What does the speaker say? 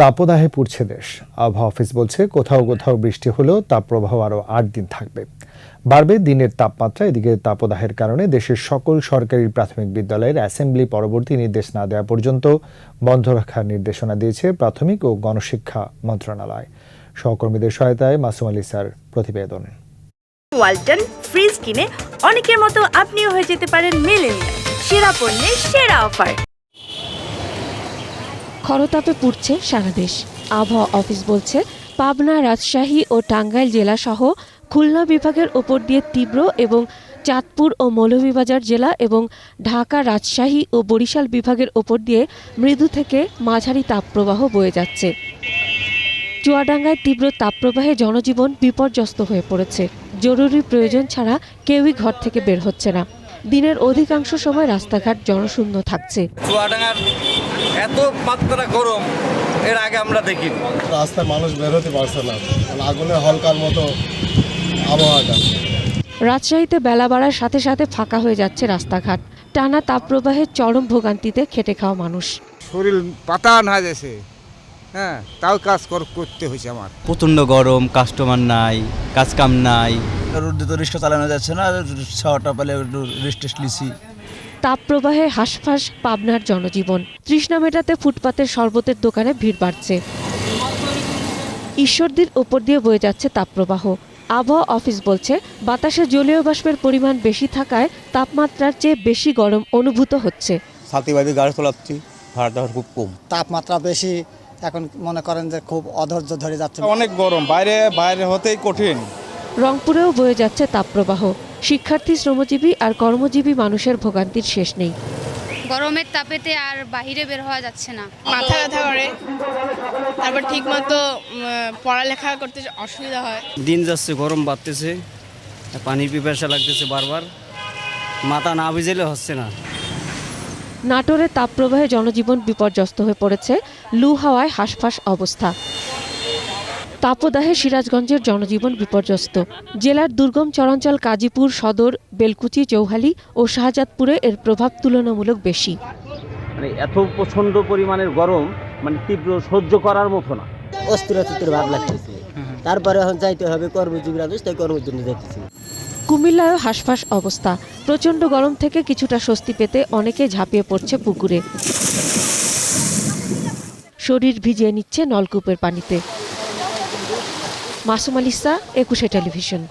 তাপদাহে পুড়ছে দেশ। আবহাওয়া অফিস বলছে, কোথাও কোথাও বৃষ্টি হলেও তাপপ্রবাহ আরও আট দিন থাকবে। বাড়বে দিনের তাপমাত্রা, এদিকে তাপদাহের কারণে দেশের সকল সরকারি প্রাথমিক বিদ্যালয়ের অ্যাসেম্বলি পরবর্তী নির্দেশ না দেওয়া পর্যন্ত বন্ধ রাখার নির্দেশনা দিয়েছে প্রাথমিক ও গণশিক্ষা মন্ত্রণালয়। সহকর্মীদের সহায়তায় মাসুম আলী স্যার প্রতিবেদন। ওয়ালটন ফ্রিজ কিনে অনেকের মতো আপনিও হয়ে যেতে পারেন মেলেনিয়া সেরা পণ্যের সেরা অফার। খরতাপে পুড়ছে সারা দেশ। আবহাওয়া অফিস বলছে, পাবনা, রাজশাহী ও টাঙ্গাইল জেলা সহ খুলনা বিভাগের ওপর দিয়ে তীব্র এবং চাঁদপুর ও মৌলভীবাজার জেলা এবং ঢাকা, রাজশাহী ও বরিশাল বিভাগের ওপর দিয়ে মৃদু থেকে মাঝারি তাপপ্রবাহ বয়ে যাচ্ছে। চুয়াডাঙ্গায় তীব্র তাপপ্রবাহে জনজীবন বিপর্যস্ত হয়ে পড়েছে। জরুরি প্রয়োজন ছাড়া কেউই ঘর থেকে বের হচ্ছে না। দিনের অধিকাংশ সময় রাস্তাঘাট জনশূন্য থাকছে। চুয়াডাঙ্গার এত মাত্রা গরম এর আগে আমরা দেখিনি। রাস্তায় মানুষ বের হতে পারছে না। আগুনে হলকার মতো আবহাওয়াটা। রাজশাহীতে বেলা বাড়ার সাথে সাথে ফাঁকা হয়ে যাচ্ছে রাস্তাঘাট। টানা তাপপ্রবাহে চরম ভোগান্তিতে খেটে খাওয়া মানুষ। শরীর পাতা হয়ে গেছে হ্যাঁ তাও কাজ কর- করতে হয়েছে আমার। প্রচণ্ড গরম কাস্টমার নাই কাজ কাম নাই। রোদে তো রিক্সা চালানো যাচ্ছে না ছাওয়াটা পেলে একটু রেস্ট লিছি তাপপ্রবাহে হাঁসফাঁস পাবনার জনজীবন। তৃষ্ণা মেটাতে ফুটপাতের শরবতের দোকানে ভিড় বাড়ছে। ঈশ্বরদীর ওপর দিয়ে বয়ে যাচ্ছে তাপপ্রবাহ। আবহাওয়া অফিস বলছে বাতাসে জলীয় বাষ্পের পরিমাণ বেশি থাকায় তাপমাত্রার চেয়ে বেশি গরম অনুভূত হচ্ছে। সাথীভাবে গাড়ি চালাচ্ছি ভাড়া খুব কম। তাপমাত্রা বেশি এখন মনে করেন যে খুব অধৈর্য ধরে যাচ্ছে। অনেক গরম বাইরে বাইরে হতেই কঠিন। রংপুরেও বয়ে যাচ্ছে তাপপ্রবাহ। শিক্ষার্থী শ্রমজীবী আর কর্মজীবী মানুষের ভোগান্তির শেষ নেই। গরমের তাপেতে আর বাহিরে বের হওয়া যাচ্ছে না। মাথা ব্যথা করে। তারপর ঠিক মতো পড়ালেখা করতে অসুবিধা হয়। দিন যাচ্ছে গরম বাড়তেছে। পানির পিপাসা লাগতেছে বারবার। মাথা না ভিজেলে হচ্ছে না। নাটোরে তাপপ্রবাহে জনজীবন বিপর্যস্ত হয়ে পড়েছে লু হাওয়ায় হাঁসফাঁস অবস্থা। তাপদাহে সিরাজগঞ্জের জনজীবন বিপর্যস্ত। জেলার দুর্গম চরাঞ্চল কাজীপুর সদর বেলকুচি চৌহালি ও শাহজাদপুরে এর প্রভাব তুলনামূলক বেশি। মানে এত প্রচণ্ড পরিমাণের গরম মানে তীব্র সহ্য করার মতো না। অস্থির ভাব লাগতেছে। তারপরে এখন যাইতে হবে কর্মজীবীরা তাই কর্মজীবী যাইতেছি। কুমিল্লায়ও হাঁসফাঁস অবস্থা। প্রচণ্ড গরম থেকে কিছুটা স্বস্তি পেতে অনেকে ঝাঁপিয়ে পড়ছে পুকুরে। শরীর ভিজিয়ে নিচ্ছে নলকূপের পানিতে। মাসুম আলিসা একুশে টেলিভিশন।